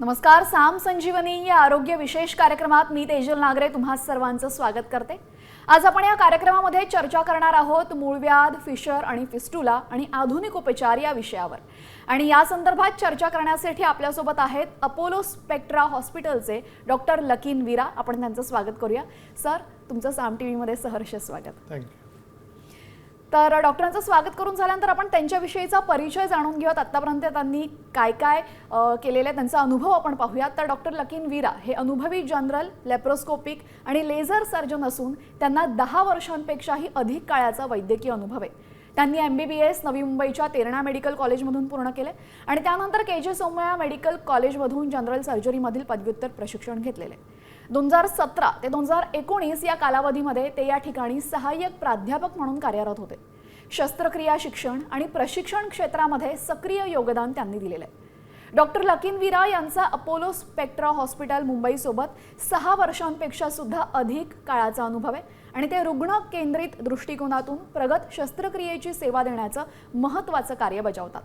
नमस्कार साम संजीवनी या आरोग्य विशेष कार्यक्रमात मी तेजल नागरे तुम्हा सर्वांचं स्वागत करते. आज आपण या कार्यक्रमामध्ये चर्चा करणार आहोत मूळव्याध फिशर आणि फिस्टुला आणि आधुनिक उपचार या विषयावर. आणि या संदर्भात चर्चा करण्यासाठी आपल्यासोबत आहेत अपोलो स्पेक्ट्रा हॉस्पिटलचे डॉक्टर लकीन वीरा. आपण त्यांचं स्वागत करूया. सर तुमचं साम टी व्हीमध्ये सहर्ष स्वागत. थँक्यू तर डॉक्टरांचं स्वागत करून झाल्यानंतर आपण त्यांच्याविषयीचा परिचय जाणून घेऊयात. आत्तापर्यंत त्यांनी काय काय केलेलं आहे त्यांचा अनुभव आपण पाहूयात. तर डॉक्टर लकीन वीरा हे अनुभवी जनरल लेप्रोस्कोपिक आणि लेझर सर्जन असून त्यांना दहा वर्षांपेक्षाही अधिक काळाचा वैद्यकीय अनुभव आहे. त्यांनी एम बी बी एस नवी मुंबईच्या तेरणा मेडिकल कॉलेजमधून पूर्ण केले आणि त्यानंतर के जे सोमय्या मेडिकल कॉलेजमधून जनरल सर्जरीमधील पदव्युत्तर प्रशिक्षण घेतलेले दोन हजार सतरा ते दोन हजार एकोणीस या कालावधीमध्ये ते या ठिकाणी सहाय्यक प्राध्यापक म्हणून कार्यरत होते. शस्त्रक्रिया शिक्षण आणि प्रशिक्षण क्षेत्रामध्ये सक्रिय योगदान त्यांनी दिलेलं आहे. डॉक्टर लकीनवीरा यांचा अपोलो स्पेक्ट्रा हॉस्पिटल मुंबईसोबत सहा वर्षांपेक्षा सुद्धा अधिक काळाचा अनुभव आहे आणि ते रुग्ण केंद्रित दृष्टिकोनातून प्रगत शस्त्रक्रियेची सेवा देण्याचं महत्त्वाचं कार्य बजावतात.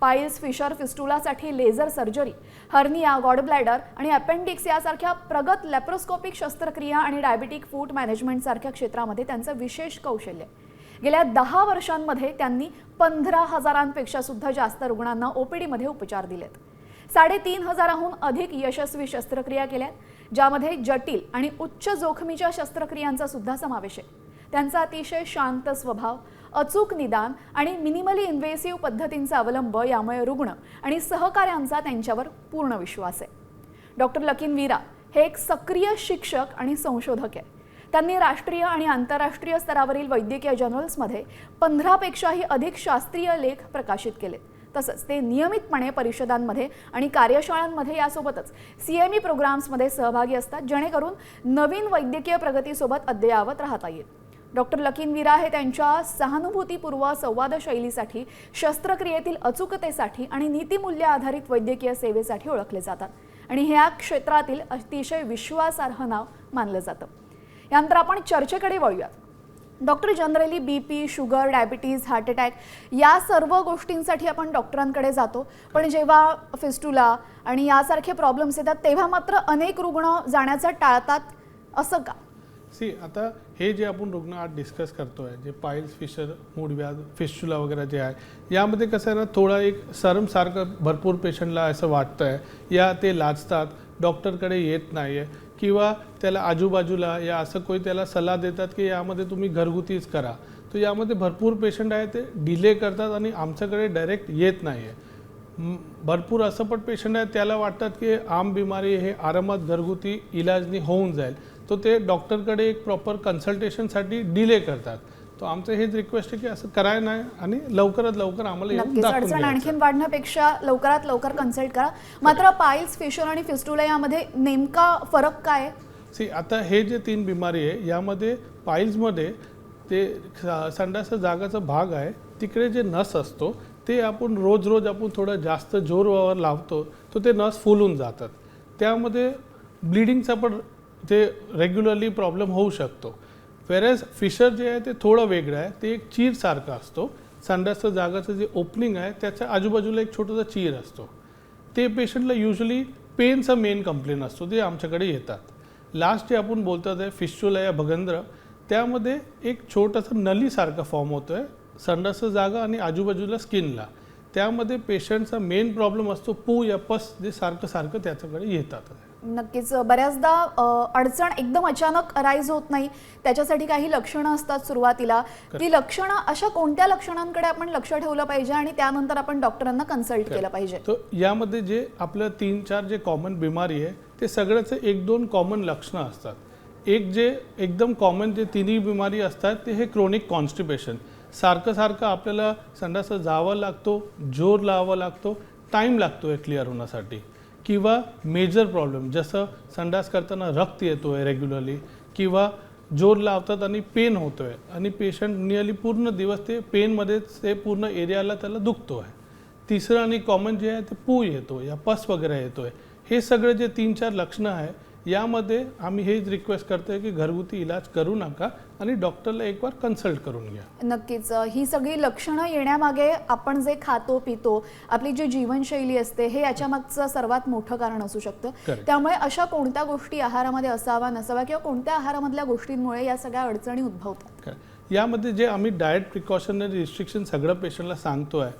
पाईल्स फिशर फिस्टुलासाठी लेझर सर्जरी हर्निया गॉडब्लॅडर आणि अपेंडिक्स यासारख्या प्रगत लॅप्रोस्कोपिक शस्त्रक्रिया आणि डायबिटिक फूड मॅनेजमेंट सारख्या क्षेत्रामध्ये त्यांचं विशेष कौशल्य. गेल्या दहा वर्षांमध्ये त्यांनी पंधरा हजारांपेक्षा सुद्धा जास्त रुग्णांना ओपीडीमध्ये उपचार दिलेत. साडेतीन हजाराहून अधिक यशस्वी शस्त्रक्रिया केल्यात ज्यामध्ये जटिल आणि उच्च जोखमीच्या शस्त्रक्रियांचा सुद्धा समावेश आहे. त्यांचा अतिशय शांत स्वभाव अचूक निदान आणि मिनिमली इन्व्हेसिव्ह पद्धतींचा अवलंब यामुळे रुग्ण आणि सहकाऱ्यांचा त्यांच्यावर पूर्ण विश्वास आहे. डॉक्टर लकीन वीरा हे एक सक्रिय शिक्षक आणि संशोधक आहे. त्यांनी राष्ट्रीय आणि आंतरराष्ट्रीय स्तरावरील वैद्यकीय जर्नल्समध्ये पंधरापेक्षाही अधिक शास्त्रीय लेख प्रकाशित केलेत तसंच ते नियमितपणे परिषदांमध्ये आणि कार्यशाळांमध्ये यासोबतच सी एम ई प्रोग्राम्समध्ये सहभागी असतात जेणेकरून नवीन वैद्यकीय प्रगतीसोबत अद्ययावत राहता येईल. डॉक्टर लकीन वीरा हे त्यांच्या सहानुभूतीपूर्व संवाद शैलीसाठी शस्त्रक्रियेतील अचूकतेसाठी आणि नीतिमूल्य आधारित वैद्यकीय सेवेसाठी ओळखले जातात. आणि हे या क्षेत्रातील अतिशय विश्वासार्ह नाव मानलं जातं. यानंतर आपण चर्चेकडे वळूयात. Doctor generally B P sugar diabetes heart attack या सर्व गोष्टींसाठी आपण डॉक्टरांकडे जातो. पण जेव्हा फिस्टुला आणि यासारखे प्रॉब्लेम्स येतात तेव्हा मात्र अनेक रुग्ण जाण्याचं टाळतात असं का? सी आता हे जे आपण रुग्ण आज डिस्कस करतोय जे पाईल्स फिशर मूडव्याध फिशुला वगैरे जे आहे यामध्ये कसं आहे ना थोडा एक सरमसारखं भरपूर पेशंटला असं वाटतंय. या ते लाजतात डॉक्टरकडे येत नाही आहे किंवा त्याला आजूबाजूला या असं कोणी त्याला सल्ला देतात की यामध्ये तुम्ही घरगुतीच करा. तर यामध्ये भरपूर पेशंट आहे ते डिले करतात आणि आमच्याकडे डायरेक्ट येत नाही आहे भरपूर असं पण पेशंट आहे त्याला वाटतात की आम बिमारी हे आरामात घरगुती इलाजनी होऊन जाईल. तो ते डॉक्टरकडे एक प्रॉपर कन्सल्टेशनसाठी डिले करतात. तो आमचं हेच रिक्वेस्ट आहे की असं करायला नाही आणि लवकरात लवकर आम्हाला अडचण. आणखीन वाढण्यापेक्षा लवकरात लवकर कन्सल्ट करा. मात्र पाईल्स फिशर आणि फिस्टुला यामध्ये नेमका फरक काय सी आता हे जे तीन बिमारी आहे यामध्ये पाईल्समध्ये ते स- संडासा जागाचा भाग आहे तिकडे जे नस असतो ते आपण रोज रोज आपण थोडं जास्त जोरवर लावतो तर ते नस फुलून जातात. त्यामध्ये ब्लिडिंगचा पण ते रेग्युलरली प्रॉब्लेम होऊ शकतो. वेरेज फिशर जे आहे ते थोडं वेगळं आहे. ते एक चीरसारखं असतो. संडासचं जागाचं जे ओपनिंग आहे त्याच्या आजूबाजूला एक छोटासा चीर असतो. ते पेशंटला युजली पेनचा मेन कंप्लेन असतो. ते आमच्याकडे येतात. लास्ट जे आपण बोलतात आहे फिस्चुला या भगंद्र त्यामध्ये एक छोटासा नलीसारखा फॉर्म होतो आहे संडासचं जागा आणि आजूबाजूला स्किनला त्यामध्ये पेशंटचा मेन प्रॉब्लेम असतो. पू या पस जे सारखं सारखं त्याच्याकडे येतात. नक्कीच बऱ्याचदा अडचण एकदम अचानक राईज होत नाही. त्याच्यासाठी काही लक्षणं असतात सुरुवातीला. ती लक्षणं अशा कोणत्या लक्षणांकडे आपण लक्ष ठेवलं पाहिजे आणि त्यानंतर आपण डॉक्टरांना कन्सल्ट केलं पाहिजे? तर यामध्ये जे आपलं तीन चार जे कॉमन बिमारी आहे ते सगळ्याचे एक दोन कॉमन लक्षणं असतात. एक जे एकदम कॉमन जे तिन्ही बिमारी असतात ते हे क्रोनिक कॉन्स्टिपेशन सारखं सारखं आपल्याला संडासं जावं लागतो जोर लावावा लागतो टाईम लागतो आहे क्लिअर होण्यासाठी. किंवा मेजर प्रॉब्लेम जसं संडास करताना रक्त येतो आहे रेग्युलरली किंवा जोर लावतात आणि पेन होतो आहे आणि पेशंट नियरली पूर्ण दिवस ते पेनमध्येच ते पूर्ण एरियाला त्याला दुखतो आहे तिसरं आणि कॉमन जे आहे ते पू येतो या पस वगैरे येतो आहे हे सगळे जे तीन चार लक्षणं आहे यामध्ये आम्ही हेच रिक्वेस्ट करतोय की घरगुती इलाज करू नका आणि डॉक्टरला एक बार कन्सल्ट करून घ्या. नक्कीच. ही सगळी लक्षणं येण्यामागे आपण जे खातो पितो आपली जी जीवनशैली असते हे याच्या मागचं सर्वात मोठं कारण असू शकतं. त्यामुळे अशा कोणत्या गोष्टी आहारामध्ये असावा नसावा किंवा कोणत्या आहारामधल्या गोष्टींमुळे या सगळ्या अडचणी उद्भवतात? यामध्ये जे आम्ही डाएट प्रिकॉशनरी रिस्ट्रिक्शन सगळं पेशंटला सांगतो आहे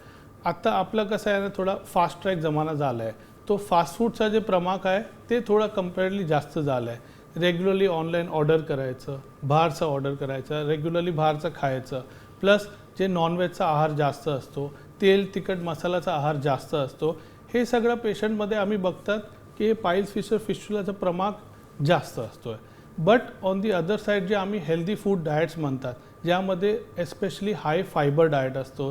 आता आपलं कसं आहे ना थोडा फास्ट ट्रॅक जमाना झाला आहे तो फास्ट फूडचा जे प्रमाक आहे ते थोडं कम्पेअरली जास्त झालं आहे रेग्युलरली ऑनलाईन ऑर्डर करायचं बाहेरचं ऑर्डर करायचं रेग्युलरली बाहेरचं खायचं. प्लस जे नॉनव्हेजचा आहार जास्त असतो तेल तिखट मसाल्याचा आहार जास्त असतो हे सगळं पेशंटमध्ये आम्ही बघतात की हे पाईल्स फिशर फिस्टुलाचं प्रमाण जास्त असतो आहे but on the other side जे आम्ही हेल्दी फूड डाएट्स म्हणतात ज्यामध्ये एस्पेशली हाय फायबर डाएट असतो.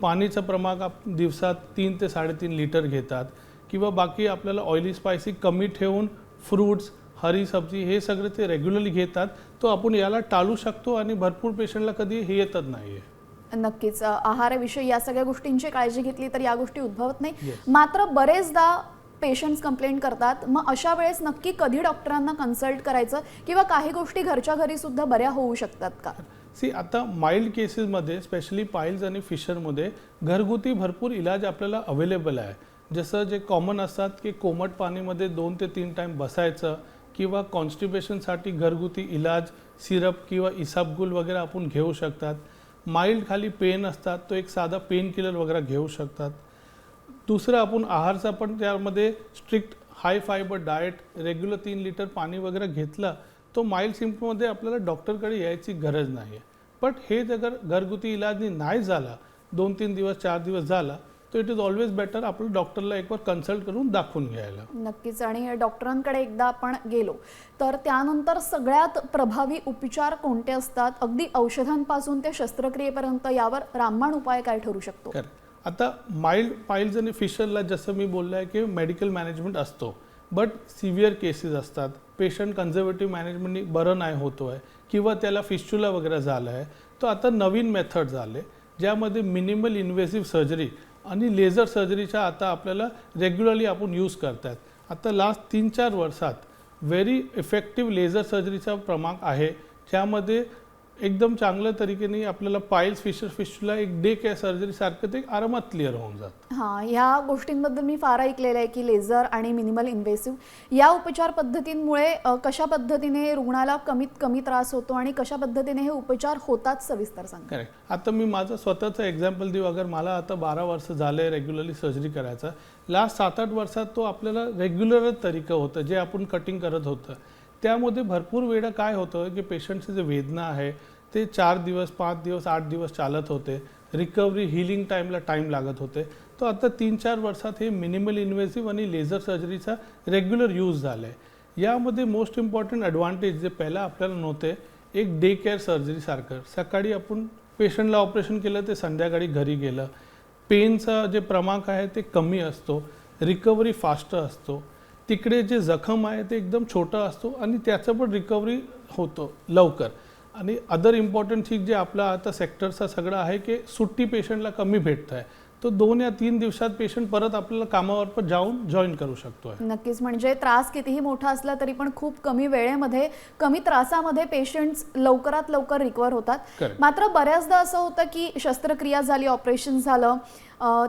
पाणीचं प्रमाण आप दिवसात तीन ते साडेतीन लिटर घेतात. किंवा बाकी आपल्याला ऑइली स्पायसी कमी ठेवून फ्रूट्स हरी सब्जी हे सगळे ते रेग्युलरली घेतात तो आपण याला टाळू शकतो आणि भरपूर पेशंटला कधी हे येतच नाही आहे नक्कीच आहाराविषयी या सगळ्या गोष्टींची काळजी घेतली तर या गोष्टी उद्भवत नाही. मात्र बरेचदा पेशंट्स कंप्लेंट करतात. मग अशा वेळेस नक्की कधी डॉक्टरांना कन्सल्ट करायचं किंवा काही गोष्टी घरच्या घरी सुद्धा बऱ्या होऊ शकतात का? सी आता माइल्ड केसेसमध्ये स्पेशली पाईल्स आणि फिशरमध्ये घरगुती भरपूर इलाज आपल्याला अवेलेबल आहे. जसं जे कॉमन असतात की कोमट पाणीमध्ये दोन ते तीन टाईम बसायचं किंवा कॉन्स्टिपेशनसाठी घरगुती इलाज सिरप किंवा इसाबगुल वगैरे आपण घेऊ शकतात. माइल्ड खाली पेन असतात तो एक साधा पेन किलर वगैरे घेऊ शकतात. दुसरं आपण आहारचा पण त्यामध्ये strict high fibre diet regular तीन लिटर पाणी वगैरे घेतलं तो माइल्ड सिम्पमध्ये आपल्याला डॉक्टरकडे यायची गरज नाही आहे बट हे जर घरगुती इलाजनी नाही झाला दोन तीन दिवस चार दिवस झाला तर इट इज ऑलवेज बेटर आपलं डॉक्टरला एकवार कन्सल्ट करून दाखवून घ्यायला. नक्कीच. आणि डॉक्टरांकडे एकदा आपण गेलो तर त्यानंतर सगळ्यात प्रभावी उपचार कोणते असतात? अगदी औषधांपासून ते शस्त्रक्रियेपर्यंत यावर रामबाण उपाय काय ठरू शकतो? आता माइल्ड पाईल्स आणि फिशरला जसं मी बोललो आहे की मेडिकल मॅनेजमेंट असतो बट सिव्हिअर केसेस असतात. पेशंट कन्झर्वेटिव्ह मॅनेजमेंटनी बरं नाही होतो आहे किंवा त्याला फिस्चुला वगैरे झालं आहे तर आता नवीन मेथड झाले ज्यामध्ये मिनिमल इन्व्हेसिव्ह सर्जरी आणि लेझर सर्जरीच्या आता आपल्याला रेग्युलरली आपण यूज करतात आता लास्ट तीन चार वर्षात व्हेरी इफेक्टिव्ह लेझर सर्जरीचा प्रमाण आहे. ज्यामध्ये एकदम चांगल्या तरीकेने आपल्याला पाईल्स फिशर फिशला एक डे केअर सर्जरीसारखं ते आरामात क्लिअर होऊन जातं. हां ह्या गोष्टींबद्दल मी फार ऐकलेलं आहे की लेझर आणि मिनिमल इन्व्हेसिव्ह या उपचार पद्धतींमुळे अ, कशा पद्धतीने रुग्णाला कमीत कमी त्रास होतो आणि कशा पद्धतीने हे उपचार होतात सविस्तर सांगा. करेक्ट आता मी माझं स्वतःचं एक्झाम्पल देऊ. अगर मला आता बारा वर्ष झाले रेग्युलरली सर्जरी करायचा लास्ट सात आठ वर्षात तो आपल्याला रेग्युलरच तरीका होतं जे आपण कटिंग करत होतं. त्यामध्ये भरपूर वेळा काय होतं की पेशंटचे जे वेदना आहे ते चार दिवस पाच दिवस आठ दिवस चालत होते. रिकव्हरी हिलिंग टाईमला टाईम लागत होते. तो आता तीन चार वर्षात हे मिनिमल इन्व्हेसिव्ह आणि लेझर सर्जरीचा रेग्युलर यूज झाला आहे यामध्ये मोस्ट इम्पॉर्टंट ॲडव्हान्टेज जे पहिला आपल्याला नव्हते एक डे केअर सर्जरीसारखं सकाळी आपण पेशंटला ऑपरेशन केलं ते संध्याकाळी घरी गेलं. पेनचं जे प्रमाण आहे ते कमी असतो. रिकव्हरी फास्ट असतो. तिकडे जे जखम आहे ते एकदम छोटा असतो आणि त्याचं पण रिकव्हरी होतं लवकर. आणि अदर इम्पॉर्टंट थिंग जे आपला आता सेक्टरचा सगळा आहे की सुट्टी पेशंटला कमी भेटत आहे तो दोन या तीन दिवसात पेशंट परत आपल्याला कामावर पण जाऊन जॉईन करू शकतो नक्कीच म्हणजे त्रास कितीही मोठा असला तरी पण खूप कमी वेळेमध्ये कमी त्रासामध्ये पेशंट्स लवकरात लवकर रिकवर होतात. मात्र बऱ्याचदा असं होतं की शस्त्रक्रिया झाली ऑपरेशन झालं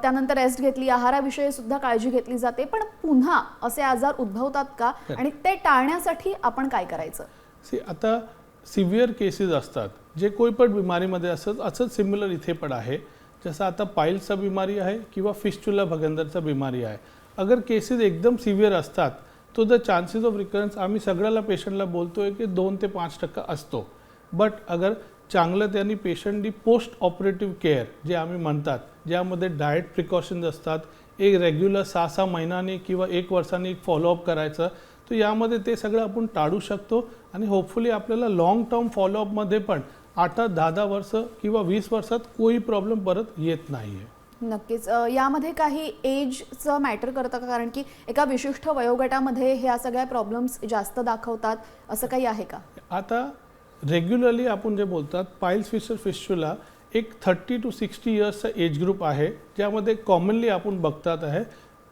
त्यानंतर रेस्ट घेतली आहाराविषयी सुद्धा काळजी घेतली जाते पण पुन्हा असे आजार उद्भवतात का. आणि ते टाळण्यासाठी आपण काय करायचं? सी आता सिव्हिअर केसेस असतात. जे कोई पण बिमारीमध्ये असत असंच सिमिलर इथे पण आहे. जसं आता पाईल्सचा बिमारी आहे किंवा फिस्टुला भगंदरचा बिमारी आहे. अगर केसेस एकदम सिव्हिअर असतात तो द चान्सेस ऑफ रिकरन्स आम्ही सगळ्याला पेशंटला बोलतोय की दोन ते पाच टक्का असतो. बट अगर चांगलं त्यांनी पेशंटनी पोस्ट ऑपरेटिव्ह केअर जे आम्ही म्हणतात ज्यामध्ये डाएट प्रिकॉशन्स असतात एक रेग्युलर सहा सहा महिन्याने किंवा एक वर्षाने एक फॉलोअप करायचं तर यामध्ये ते सगळं आपण टाळू शकतो. आणि होपफुली आपल्याला लॉंग टर्म फॉलोअपमध्ये पण आठ दहा दहा वर्ष किंवा वीस वर्षात कोई प्रॉब्लेम परत येत नाही आहे नक्कीच यामध्ये काही एजचं मॅटर करतं का? कारण की एका विशिष्ट वयोगटामध्ये ह्या सगळ्या प्रॉब्लेम्स जास्त दाखवतात. असं काही आहे का? आता रेग्युलरली आपण जे बोलतात पाईल्स फिशर फिशुला एक थर्टी टू सिक्स्टी इयर्सचा एज ग्रुप आहे. ज्यामध्ये कॉमनली आपण बघतात आहे.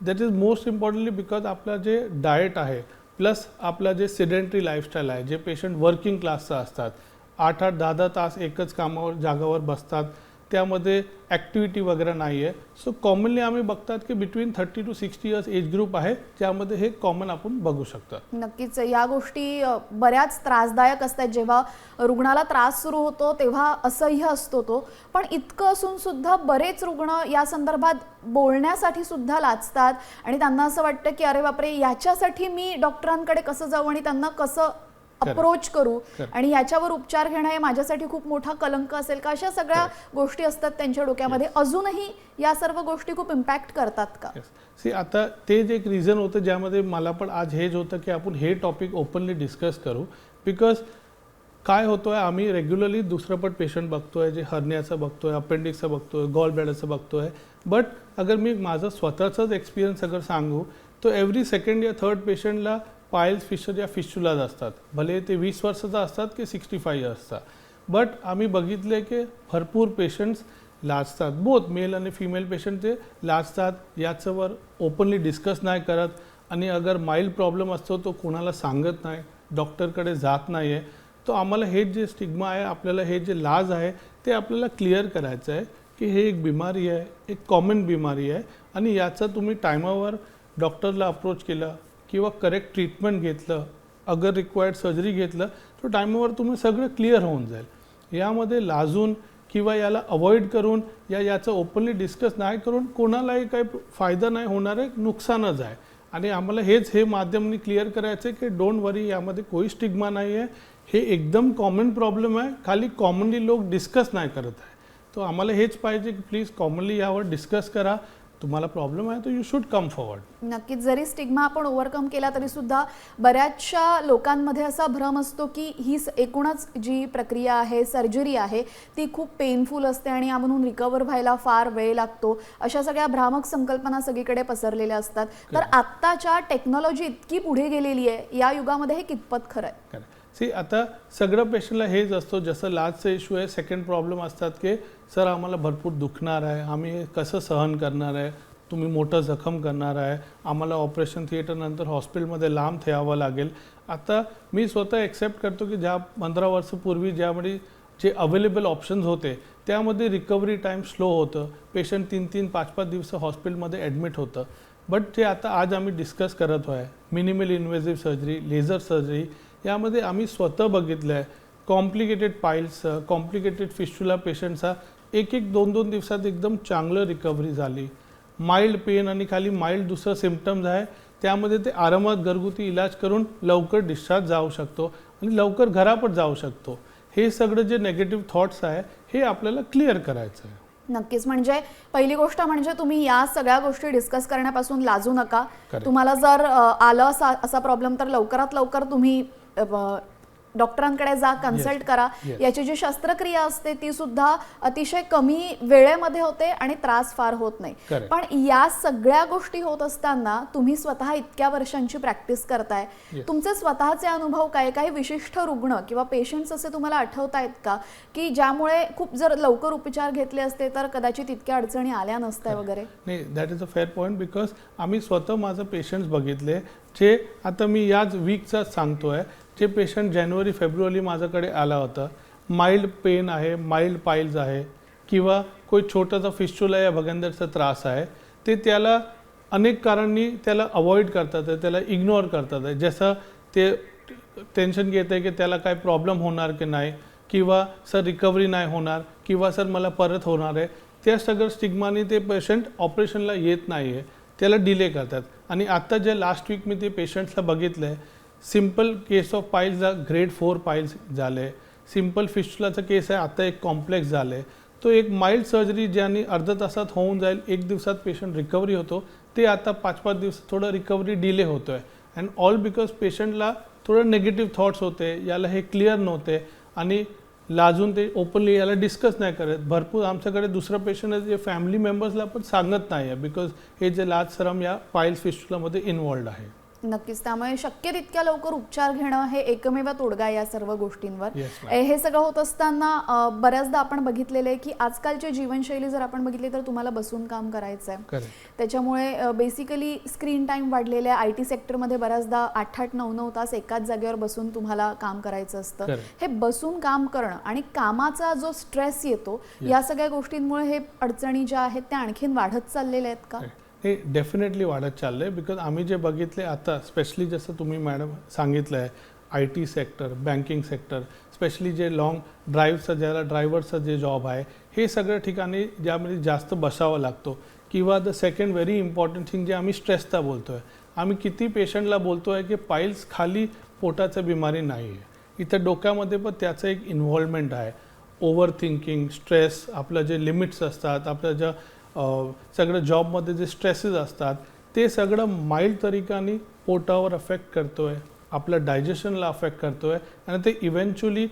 That is most importantly because आपलं जे डाएट आहे प्लस आपला जे सिडेंटरी लाईफस्टाईल आहे जे पेशंट वर्किंग क्लासचं असतात आठ आठ दहा दहा तास एकच कामावर जागावर बसतात. त्यामध्ये ॲक्टिव्हिटी वगैरे नाही आहे सो कॉमनली आम्ही बघतात की between thirty two sixty years age group आहे. ज्यामध्ये हे कॉमन आपण बघू शकतात. नक्कीच. या गोष्टी बऱ्याच त्रासदायक असतात. जेव्हा रुग्णाला त्रास सुरू होतो तेव्हा असह्य असतो तो. पण इतकं असून सुद्धा बरेच रुग्ण या संदर्भात बोलण्यासाठी सुद्धा लाचतात आणि त्यांना असं वाटतं की अरे बापरे याच्यासाठी मी डॉक्टरांकडे कसं जाऊ आणि त्यांना कसं अप्रोच करू. आणि याच्यावर उपचार घेणं हे माझ्यासाठी खूप मोठा कलंक असेल. का अशा सगळ्या गोष्टी असतात त्यांच्या डोक्यामध्ये. अजूनही या सर्व गोष्टी खूप इम्पॅक्ट करतात का? सी आता ते जे एक रिझन होतं ज्यामध्ये मला पण आज हेच होतं की आपण हे टॉपिक ओपनली डिस्कस करू. बिकॉज काय होतोय आम्ही रेग्युलरली दुसरं पण पेशंट बघतोय जे हर्नियाचं बघतोय अपेंडिक्सचं बघतोय गॉल ब्लॅडरचं बघतोय. बट अगर मी माझं स्वतःचाच एक्सपिरियन्स अगर सांगू तर एव्हरी सेकंड या थर्ड पेशंटला पायल्स फिशर या फिशुलाज असतात. भले ते वीस वर्षाचा असतात की सिक्स्टी फाय इयर्सचा बट आम्ही बघितले की भरपूर पेशंट्स लाजतात. बोथ मेल आणि फिमेल पेशंट ते लाजतात. याच्यावर ओपनली डिस्कस नाही करत. आणि अगर माइल्ड प्रॉब्लेम असतो तो कोणाला सांगत नाही. डॉक्टरकडे जात नाही आहे तो आम्हाला हे जे स्टिग्मा आहे आपल्याला हे जे लाज आहे ते आपल्याला क्लिअर करायचं आहे की हे एक बिमारी आहे एक कॉमन बिमारी आहे. आणि याचा तुम्ही टायमावर डॉक्टरला अप्रोच केलं किंवा करेक्ट ट्रीटमेंट घेतलं अगर रिक्वायर्ड सर्जरी घेतलं तर टायमावर तुम्ही सगळं क्लिअर होऊन जाईल. यामध्ये लाजून किंवा याला अवॉइड करून या याचं ओपनली डिस्कस नाही करून कोणालाही काही फायदा नाही होणार आहे नुकसानच आहे. आणि आम्हाला हेच हे माध्यमनी क्लिअर करायचं आहे की डोंट वरी यामध्ये कोई स्टिग्मा नाही आहे. हे एकदम कॉमन प्रॉब्लेम आहे. खाली कॉमनली लोक डिस्कस नाही करत आहे. तो आम्हाला हेच पाहिजे की प्लीज कॉमनली यावर डिस्कस करा. तुम्हाला प्रॉब्लेम आहे तर यू शूड कम फॉरवर्ड नक्कीच जरी स्टिग्मा आपण ओव्हरकम केला तरी सुद्धा बऱ्याचशा लोकांमध्ये असा भ्रम असतो की ही एकूणच जी प्रक्रिया आहे सर्जरी आहे ती खूप पेनफुल असते आणि यामधून रिकवर व्हायला फार वेळ लागतो. अशा सगळ्या भ्रामक संकल्पना सगळीकडे पसरलेल्या असतात. तर. आत्ताच्या टेक्नॉलॉजी इतकी पुढे गेलेली आहे या युगामध्ये हे कितपत खरं आहे? सी आता सगळं पेशंटला हेच असतो जसं लाजचा इश्यू आहे सेकंड प्रॉब्लेम असतात की सर आम्हाला भरपूर दुखणार आहे. आम्ही कसं सहन करणार आहे? तुम्ही मोठं जखम करणार आहे. आम्हाला ऑपरेशन थिएटरनंतर हॉस्पिटलमध्ये लांब ठेवावं लागेल. आता मी स्वतः एक्सेप्ट करतो की ज्या पंधरा वर्षापूर्वी ज्यामध्ये जे अवेलेबल ऑप्शन्स होते त्यामध्ये रिकव्हरी टाईम स्लो होतं. पेशंट तीन तीन पाच पाच दिवस हॉस्पिटलमध्ये ॲडमिट होतं. बट जे आता आज आम्ही डिस्कस करत आहे. Minimal invasive surgery laser surgery यामध्ये आम्ही स्वतः बघितलं आहे कॉम्प्लिकेटेड पाईल्स कॉम्प्लिकेटेड फिस्टुला पेशंटचा एक एक दोन दोन दिवसात एकदम चांगलं रिकव्हरी झाली. माइल्ड पेन आणि खाली माइल्ड दुसरं सिम्पटम्स आहे त्यामध्ये ते आरामात घरगुती इलाज करून लवकर डिस्चार्ज जाऊ शकतो आणि लवकर घरापट जाऊ शकतो. हे सगळं जे नेगेटिव्ह थॉट्स आहे हे आपल्याला क्लिअर करायचं आहे. नक्कीच. म्हणजे पहिली गोष्ट म्हणजे तुम्ही या सगळ्या गोष्टी डिस्कस करण्यापासून लाजू नका. तुम्हाला जर आलं असा असा प्रॉब्लेम तर लवकरात लवकर तुम्ही डॉक्टरांकडे जा कन्सल्ट करा. याची जी शस्त्रक्रिया असते ती सुद्धा अतिशय कमी वेळेमध्ये होते आणि त्रास फार होत नाही. पण या सगळ्या गोष्टी होत असताना तुम्ही स्वतः इतक्या वर्षांची प्रॅक्टिस करताय. तुमचे स्वतःचे अनुभव काय? काही विशिष्ट रुग्ण किंवा पेशंट्स असे तुम्हाला आठवत आहेत का? की ज्यामुळे खूप जर लवकर उपचार घेतले असते तर कदाचित इतक्या अडचणी आल्या नसत्या वगैरे? नाही that is a fair point because आम्ही स्वतः माझं पेशंट्स बघितले जे आता मी याच वीकचाच सांगतो आहे जे पेशंट जानेवारी फेब्रुवारी माझ्याकडे आला होता. माइल्ड पेन आहे माइल्ड पाईल्स आहे किंवा कोई छोटासा फिस्टुला या भगंदरचा त्रास आहे. ते त्याला अनेक कारणांनी त्याला अवॉइड करतात आहे त्याला इग्नोर करतात आहे. जसं ते टेन्शन घेत आहे की त्याला काय प्रॉब्लेम होणार की नाही किंवा सर रिकव्हरी नाही होणार किंवा सर मला परत होणार आहे. त्या सगळं स्टिग्माने ते पेशंट ऑपरेशनला येत नाही आहे त्याला डिले करतात. आणि आत्ता जे लास्ट वीक मी ते पेशंट्सला बघितलं आहे simple case of piles grade four piles झाले. सिंपल फिस्टुलाचं केस आहे आता एक कॉम्प्लेक्स झालं. आहे तो एक माइल्ड सर्जरी ज्याने अर्ध्या तासात होऊन जाईल एक दिवसात पेशंट रिकव्हरी होतो. ते आता पाच पाच दिवस थोडं रिकव्हरी डिले होतो आहे अँड ऑल बिकॉज पेशंटला थोडं निगेटिव्ह थॉट्स होते याला हे क्लिअर नव्हते. आणि लाजून ते ओपनली याला डिस्कस नाही करत. भरपूर आमच्याकडे दुसरं पेशंट आहे जे फॅमिली मेंबर्सला पण सांगत नाही आहे बिकॉज हे जे लाज सरम या पाईल्स फिस्टुलामध्ये इन्वॉल्ड आहे. नक्कीच. त्यामुळे शक्य तितक्या लवकर उपचार घेणं हे एकमेव तोडगा या सर्व गोष्टींवर. हे सगळं होत असताना बऱ्याचदा आपण बघितलेलं आहे की आजकालची जीवनशैली जर आपण बघितली तर तुम्हाला बसून काम करायचं आहे त्याच्यामुळे बेसिकली स्क्रीन टाईम वाढलेल्या आय टी सेक्टरमध्ये बऱ्याचदा आठ आठ नऊ नऊ तास एकाच जागेवर बसून तुम्हाला काम करायचं असतं. हे बसून काम करणं आणि कामाचा जो स्ट्रेस येतो या सगळ्या गोष्टींमुळे हे अडचणी ज्या आहेत त्या आणखीन वाढत चाललेल्या आहेत का? हे डेफिनेटली वाढत चाललं आहे बिकॉज आम्ही जे बघितले आता स्पेशली जसं तुम्ही मॅडम सांगितलं आहे I T sector banking sector specially जे लॉंग ड्राईव्हचं ज्याला ड्रायव्हरचं जे जॉब आहे हे सगळ्या ठिकाणी ज्यामध्ये जास्त बसावं लागतो. किंवा the second very important thing जे आम्ही स्ट्रेसचा बोलतो आहे आम्ही किती पेशंटला बोलतो आहे की पाईल्स खाली पोटाचं बिमारी नाही आहे इथं डोक्यामध्ये पण त्याचं एक इन्व्हॉल्वमेंट आहे. ओव्हर थिंकिंग स्ट्रेस आपलं जे लिमिट्स असतात आपलं ज्या सगळं जॉबमध्ये जे स्ट्रेसेस असतात ते सगळं माइल्ड तरीकाने पोटावर अफेक्ट करतो आहे आपलं डायजेशनला अफेक्ट करतो आहे आणि ते इव्हेंच्युअली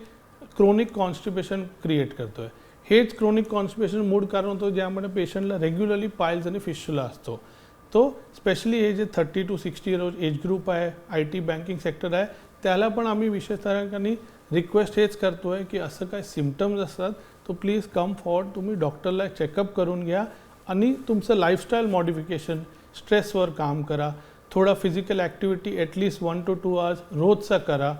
क्रोनिक कॉन्स्टिपेशन क्रिएट करतो आहे हेच क्रोनिक कॉन्स्टिपेशन मूळ कारण होतं ज्यामुळे पेशंटला रेग्युलरली पायल्स आणि फिशुला असतो. तो स्पेशली हे जे thirty two sixty year age group आहे आय टी बँकिंग सेक्टर आहे त्याला पण आम्ही विशेषतरांनी रिक्वेस्ट हेच करतो आहे की असं काय सिमटम्स असतात तो प्लीज कम फॉर तुम्ही डॉक्टरला चेकअप करून घ्या. आणि तुमचं लाईफस्टाईल मॉडिफिकेशन स्ट्रेसवर काम करा. थोडा physical activity at least one two two hours रोजचा करा.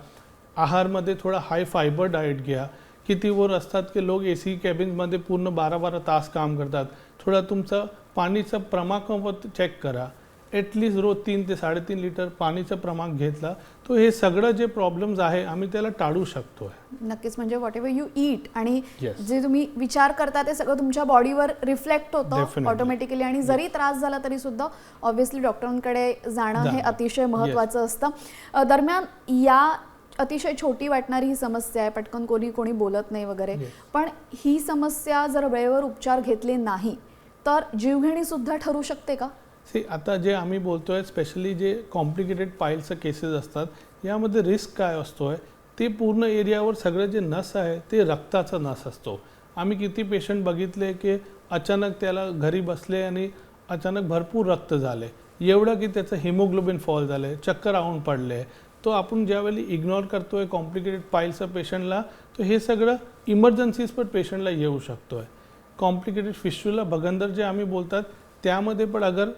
आहारमध्ये थोडा हाय फायबर डाएट घ्या. किती वर असतात की लोक ए सी कॅबिनमध्ये पूर्ण बारा बारा तास काम करतात. थोडा तुमचं पाणीचं प्रमाण चेक करा. ॲटलिस्ट रोज तीन ते साडेतीन लिटर पाणीचं प्रमाण घेतला तो हे सगळं जे प्रॉब्लेम्स आहे आम्ही त्याला टाळू शकतो नक्कीच म्हणजे व्हॉट एव्हर यू ईट आणि Yes. जे तुम्ही विचार करता ते सगळं तुमच्या बॉडीवर रिफ्लेक्ट होतं Definitely. ऑटोमॅटिकली आणि जरी त्रास झाला तरी सुद्धा ऑब्व्हियसली डॉक्टरांकडे जाणं हे जाणं. अतिशय महत्त्वाचं असतं अ, दरम्यान या अतिशय छोटी वाटणारी ही समस्या आहे पटकन कोणी कोणी बोलत नाही वगैरे Yes. पण ही समस्या जर वेळेवर उपचार घेतले नाही तर जीवघेणी सुद्धा ठरू शकते का सी आता जे आम्ही बोलतो आहे स्पेशली जे कॉम्प्लिकेटेड पाईलचं केसेस असतात यामध्ये रिस्क काय असतो आहे ते पूर्ण एरियावर सगळं जे नस आहे ते रक्ताचा नस असतो. आम्ही किती पेशंट बघितले की अचानक त्याला घरी बसले आणि अचानक भरपूर रक्त झाले. एवढं की त्याचं हिमोग्लोबिन फॉल झालं चक्कर राहून पडले. तो आपण ज्यावेळी इग्नोर करतो आहे कॉम्प्लिकेटेड पाईलचं पेशंटला तर हे सगळं इमर्जन्सीज पण पेशंटला येऊ शकतो आहे कॉम्प्लिकेटेड फिश्यूला भगंदर जे आम्ही बोलतात त्यामध्ये पण अगर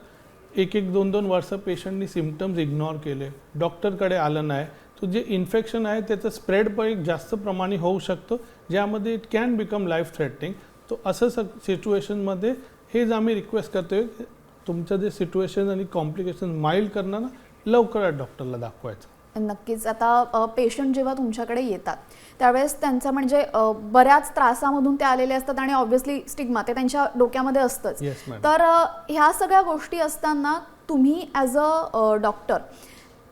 एक एक दोन दोन वर्ष पेशंटनी सिमटम्स इग्नोर केले. डॉक्टरकडे आलं नाही. तो जे इन्फेक्शन आहे त्याचं स्प्रेड पण एक जास्त प्रमाणे होऊ शकतो ज्यामध्ये it can become life threatening तो असं स सिच्युएशनमध्ये हेच आम्ही रिक्वेस्ट करतोय की तुमचं जे सिच्युएशन आणि कॉम्प्लिकेशन माइल्ड करणं ना लवकरात डॉक्टरला दाखवायचं. नक्कीच. आता पेशंट जेव्हा तुमच्याकडे येतात त्यावेळेस त्यांचं म्हणजे बऱ्याच त्रासामधून ते आलेले असतात आणि ऑब्व्हियसली स्टिग्मा ते त्यांच्या डोक्यामध्ये असतंच. तर ह्या सगळ्या गोष्टी असताना तुम्ही ॲज अ डॉक्टर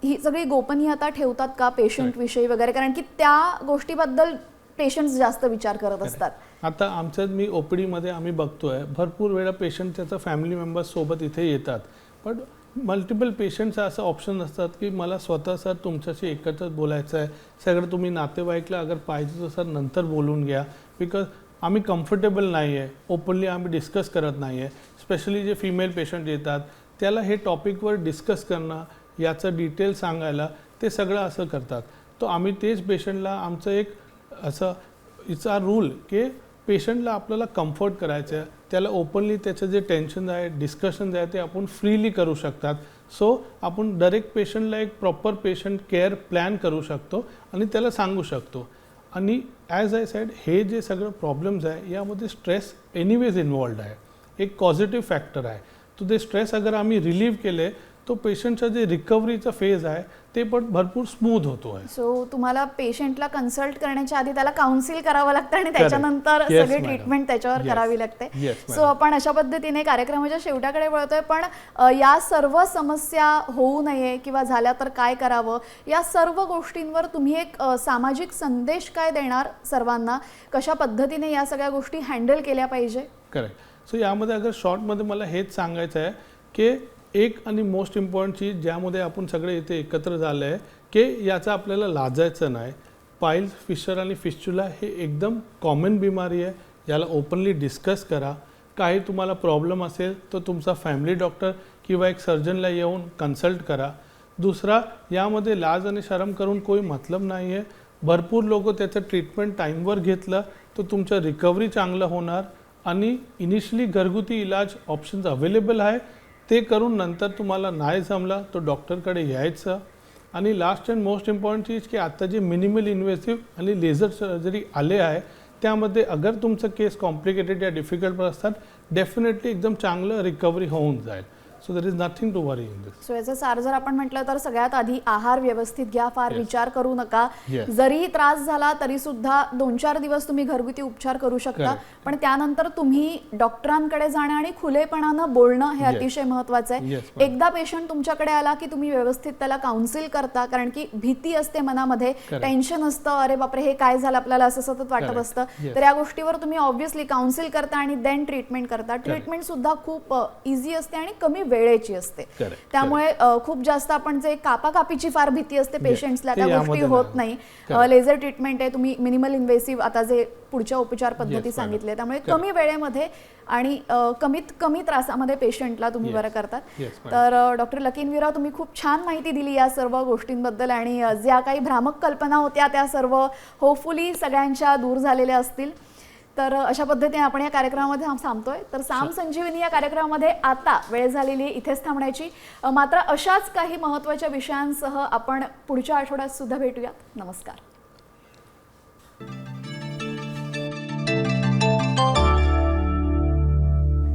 ही सगळी गोपनीयता ठेवतात का पेशंट विषयी वगैरे? कारण की त्या गोष्टीबद्दल पेशंट्स जास्त विचार करत असतात. आता आमच्यात मी ओ पी डीमध्ये आम्ही बघतोय भरपूर वेळा पेशंट त्याचा फॅमिली मेंबर्स सोबत इथे येतात. पण मल्टिपल पेशंटचा असं ऑप्शन असतात की मला स्वतः सर तुमच्याशी एकत्र बोलायचं आहे. सगळं तुम्ही नातेवाईकला अगर पाहिजे तर सर नंतर बोलून घ्या. बिकॉज आम्ही कम्फर्टेबल नाही आहे ओपनली आम्ही डिस्कस करत नाही आहे स्पेशली जे फिमेल पेशंट येतात त्याला हे टॉपिकवर डिस्कस करणं याचं डिटेल सांगायला ते सगळं असं करतात. तो आम्ही तेच पेशंटला आमचं एक असं इट्स आर रूल की पेशंटला आपल्याला कम्फर्ट करायचं आहे. त्याला ओपनली त्याचं जे टेन्शन आहे डिस्कशन आहे ते आपण फ्रीली करू शकतात. सो आपण डायरेक्ट पेशंटला एक प्रॉपर पेशंट केअर प्लॅन करू शकतो आणि त्याला सांगू शकतो. आणि ॲज आय साईड हे जे सगळं प्रॉब्लेम्स आहे यामध्ये स्ट्रेस एनिवेज इन्वॉल्ड आहे. एक पॉझिटिव्ह फॅक्टर आहे. तो ते स्ट्रेस अगर आम्ही रिलीव्ह केले तो पेशंटचा जे रिकव्हरीचा फेज आहे ते पण भरपूर स्मूथ होतो आहे सो तुम्हाला पेशंटला कन्सल्ट करण्याच्या आधी त्याला काउन्सिल करावं लागतं आणि त्याच्यानंतर Yes, सगळी. ट्रीटमेंट त्याच्यावर Yes. करावी लागते Yes, सो. आपण अशा पद्धतीने कार्यक्रमाच्या शेवटाकडे वळतोय पण या सर्व समस्या होऊ नये किंवा झाल्या तर काय करावं या सर्व गोष्टींवर तुम्ही एक सामाजिक संदेश काय देणार सर्वांना कशा पद्धतीने या सगळ्या गोष्टी हँडल केल्या पाहिजे करेक्ट सो यामध्ये अगर शॉर्टमध्ये मला हेच सांगायचं आहे की एक आणि मोस्ट इम्पॉर्टंट चीज ज्यामध्ये आपण सगळे इथे एकत्र झालं आहे की याचा आपल्याला लाजायचं नाही. पाईल्स फिशर आणि फिश्चुला हे एकदम कॉमन बिमारी आहे. याला ओपनली डिस्कस करा. काही तुम्हाला प्रॉब्लेम असेल तर तुमचा फॅमिली डॉक्टर किंवा एक सर्जनला येऊन कन्सल्ट करा. दुसरा यामध्ये लाज आणि शरम करून कोई मतलब नाही आहे भरपूर लोक त्याचं ट्रीटमेंट टाईमवर घेतलं तर तुमचं रिकव्हरी चांगलं होणार. आणि इनिशियली घरगुती इलाज ऑप्शन्स अवेलेबल आहे. ते करून नंतर तुम्हाला नाही जमलं तो डॉक्टरकडे यायचं. आणि लास्ट अँड मोस्ट इम्पॉर्टंट चीज की आता जे मिनिमल इन्व्हेसिव्ह आणि लेझर सर्जरी आले आहे त्यामध्ये अगर तुमचं केस कॉम्प्लिकेटेड या डिफिकल्ट असतात डेफिनेटली एकदम चांगलं रिकव्हरी होऊन जाईल. So there is nothing to worry in this so याचं सार जर आपण म्हटलं तर सगळ्यात आधी आहार व्यवस्थित घ्या फार. विचार करू नका. जरी त्रास झाला तरी सुद्धा दोन चार दिवस तुम्ही घरगुती उपचार करू शकता. पण त्यानंतर तुम्ही डॉक्टरांकडे जाणं आणि खुलेपणानं बोलणं हे. अतिशय महत्वाचं आहे. एकदा पेशंट तुमच्याकडे आला की तुम्ही व्यवस्थित त्याला काउन्सिल करता कारण की भीती असते मनामध्ये. टेन्शन असतं अरे बापरे हे काय झालं आपल्याला असं सतत वाटत. असतं. तर या गोष्टीवर तुम्ही ऑब्व्हियसली काउन्सिल करता आणि देन ट्रीटमेंट करता ट्रीटमेंट सुद्धा खूप इझी असते आणि कमी वेळेची असते. त्यामुळे खूप जास्त आपण जे कापाकापीची फार भीती असते पेशंट्सला त्या गोष्टी होत नाही. लेझर ट्रीटमेंट आहे तुम्ही मिनिमल इन्व्हेसिव्ह आता जे पुढच्या उपचार पद्धती madam. सांगितले त्यामुळे. कमी वेळेमध्ये आणि कमीत कमी त्रासामध्ये पेशंटला तुम्ही. बरं करतात. तर डॉक्टर लकीनवीरा तुम्ही खूप छान माहिती दिली या सर्व गोष्टींबद्दल आणि ज्या काही भ्रामक कल्पना होत्या त्या सर्व होपफुली सगळ्यांच्या दूर झालेल्या असतील तर अशा पद्धतीने आपण या कार्यक्रमामध्ये थांबतोय. तर साम संजीवनी या कार्यक्रमामध्ये आता वेळ झालेली इथेच थांबण्याची. मात्र अशाच काही महत्त्वाच्या विषयांसह आपण पुढच्या आठवड्यात सुद्धा भेटूयात. नमस्कार.